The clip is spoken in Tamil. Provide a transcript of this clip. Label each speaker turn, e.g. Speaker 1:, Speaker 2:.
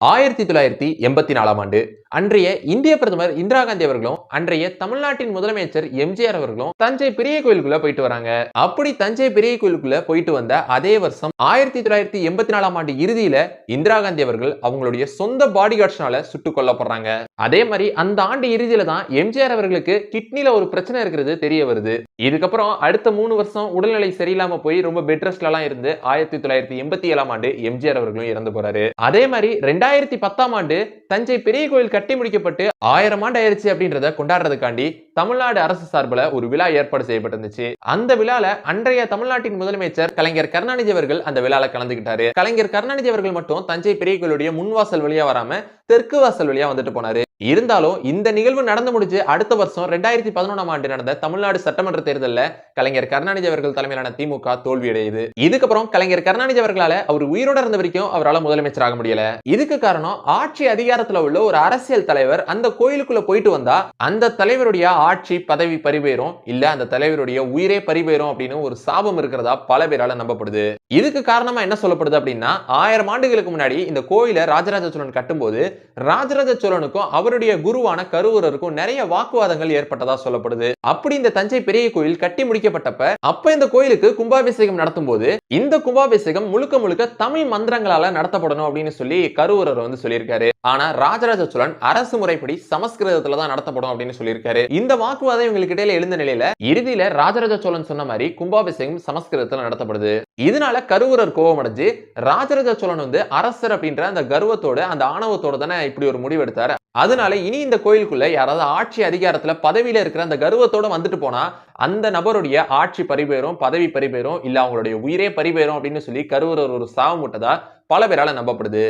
Speaker 1: ஆயிரத்தி தொள்ளாயிரத்தி எண்பத்தி நாலாம் ஆண்டு அன்றைய இந்திய பிரதமர் இந்திரா காந்தி அவர்களும் அன்றைய தமிழ்நாட்டின் முதலமைச்சர் எம்ஜிஆர் அவர்களும் தஞ்சை பெரிய கோயிலுக்குள்ள போயிட்டு வராங்க. அப்படி தஞ்சை பெரிய கோயிலுக்குள்ள போயிட்டு வந்த அதே வருஷம் ஆயிரத்தி தொள்ளாயிரத்தி எண்பத்தி நாலாம் ஆண்டு இறுதியில இந்திரா காந்தி அவர்கள் அவங்களுடைய சொந்த பாடி கார்ட்ஸ்னால சுட்டுக் கொல்லப்படுறாங்க. அதே மாதிரி அந்த ஆண்டு இறுதியில தான் எம்ஜிஆர் அவர்களுக்கு கிட்னில ஒரு பிரச்சனை இருக்கிறது தெரிய வருது. இதுக்கப்புறம் அடுத்த மூணு வருஷம் உடல்நிலை சரியில்லாம போய் ரொம்ப பெட்ரஸ்ட்ல எல்லாம் இருந்து ஆயிரத்தி தொள்ளாயிரத்தி எண்பத்தி ஏழாம் ஆண்டு எம்ஜிஆர் அவர்களும் இறந்து போறாரு. அதே மாதிரி ரெண்டாயிரத்தி பத்தாம் ஆண்டு தஞ்சை பெரிய கோயில் கட்டி முடிக்கப்பட்டு ஆயிரம் ஆண்டு ஆயிருச்சு அப்படின்றத கொண்டாடுறதுக்காண்டி தமிழ்நாடு அரசு சார்பில் ஒரு விழா ஏற்பாடு செய்யப்பட்டிருந்துச்சு. அந்த விழால அன்றைய தமிழ்நாட்டின் முதலமைச்சர் கலைஞர் கருணாநிதி அவர்கள் அந்த விழால கலந்துகிட்டாரு. கலைஞர் கருணாநிதி அவர்கள் மட்டும் தஞ்சை பெரிய கோயிலுடைய முன்வாசல் வழியா வராம தெற்கு வாசல் வழியா வந்துட்டு போனாரு. இருந்தாலும் இந்த நிகழ்வு நடந்து முடிஞ்சு அடுத்த வருஷம் ரெண்டாயிரத்தி பதினொன்றாம் ஆண்டு நடந்த தமிழ்நாடு சட்டமன்ற தேர்தலில் கலைஞர் கருணாநிதி அவர்கள் தலைமையிலான திமுக தோல்வியடையுது இதுக்கப்புறம் கலைஞர் கருணாநிதி அவர்களால அவர் உயிரோட இருந்த வரைக்கும் அவரால் முதலமைச்சர் ஆக முடியல. இதுக்கு காரணம் ஆட்சி அதிகாரத்துல உள்ள ஒரு அரசியல் தலைவர் அந்த கோயிலுக்குள்ள போயிட்டு வந்தா அந்த தலைவருடைய ஆட்சி பதவி பறிபெயரும் இல்ல அந்த தலைவருடைய உயிரே பறிபெயரும் அப்படின்னு ஒரு சாபம் இருக்கிறதா பல பேரால நம்பப்படுது. இதுக்கு காரணமா என்ன சொல்லப்படுது அப்படின்னா ஆயிரம் ஆண்டுகளுக்கு முன்னாடி இந்த கோயிலை ராஜராஜ சோழன் கட்டும்போது ராஜராஜ சோழனுக்கும் அவருடைய குருவான கருவூரருக்கும் நிறைய வாக்குவாதங்கள் ஏற்பட்டதா சொல்லப்படுது. அப்படி இந்த தஞ்சை பெரிய கோயில் கட்டி முடிக்கப்பட்டப்ப அப்ப இந்த கோயிலுக்கு கும்பாபிஷேகம் நடத்தும் போது இந்த கும்பாபிஷேகம் முழுக்க முழுக்க தமிழ் மந்திரங்களால நடத்தப்படணும் அப்படின்னு சொல்லி கருவூரர் வந்து சொல்லியிருக்காரு. ஆனா ராஜராஜ சோழன் அரசு முறைப்படி சமஸ்கிருதத்துல தான் நடத்தப்படும் அப்படின்னு சொல்லியிருக்காரு. இந்த வாக்குவாதம் இவங்களுக்கு இடையில எழுந்த நிலையில இறுதியில ராஜராஜ சோழன் சொன்ன மாதிரி கும்பாபிஷேகம் சமஸ்கிருதத்துல நடத்தப்படுது. இதனால கருவூரர் கோபம் அடைஞ்சு ராஜராஜ சோழன் வந்து அரசர் அப்படின்ற அந்த கர்வத்தோட அந்த ஆணவத்தோட தானே இப்படி ஒரு முடிவு எடுத்தாரு. அதனால இனி இந்த கோயிலுக்குள்ள யாராவது ஆட்சி அதிகாரத்துல பதவியில இருக்கிற அந்த கர்வத்தோட வந்துட்டு போனா அந்த நபருடைய ஆட்சி பறிபெறும் பதவி பறிபெயரும் இல்ல அவங்களுடைய உயிரே பறிபெறும் அப்படின்னு சொல்லி கருவூரர் ஒரு சாவு முட்டதா பல பேரால நம்பப்படுது.